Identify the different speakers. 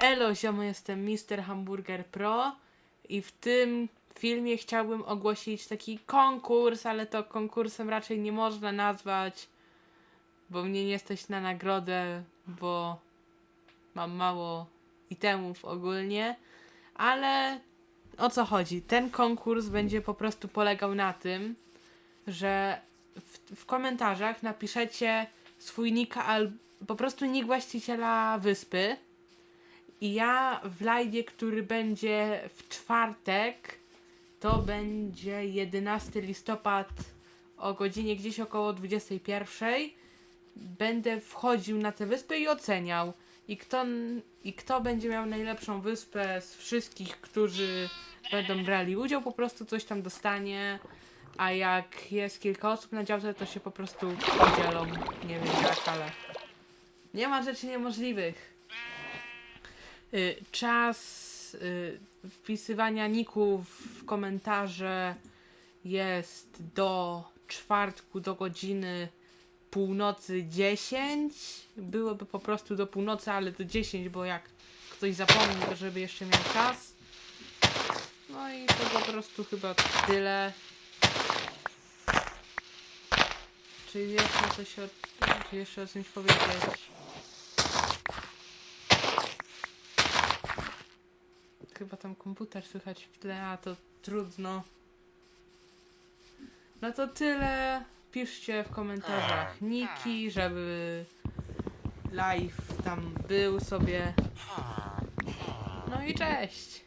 Speaker 1: Elo, ziomo, jestem Mr. Hamburger Pro i w tym filmie chciałbym ogłosić taki konkurs, ale to konkursem raczej nie można nazwać, bo mnie nie stać na nagrodę, bo mam mało itemów ogólnie, ale o co chodzi? Ten konkurs będzie po prostu polegał na tym, że w, w komentarzach napiszecie swój nick albo po prostu nick właściciela wyspy i ja w live, który będzie w czwartek, to będzie 11 listopad o godzinie gdzieś około 21. Będę wchodził na tę wyspę i oceniał. I kto, I kto będzie miał najlepszą wyspę z wszystkich, którzy będą brali udział, po prostu coś tam dostanie. A jak jest kilka osób na działce, to się po prostu podzielą. Nie wiem jak, ale nie ma rzeczy niemożliwych. Y, Czas y, wpisywania ników w komentarze jest do czwartku do godziny północy 10. Byłoby po prostu do północy, ale do 10, bo jak ktoś zapomni, to żeby jeszcze miał czas. No i to po prostu chyba tyle. Czy jeszcze coś o, czy jeszcze o czymś powiedzieć? Chyba tam komputer słychać w tle, a to trudno. No to tyle. Piszcie w komentarzach niki, żeby live tam był sobie. No i cześć!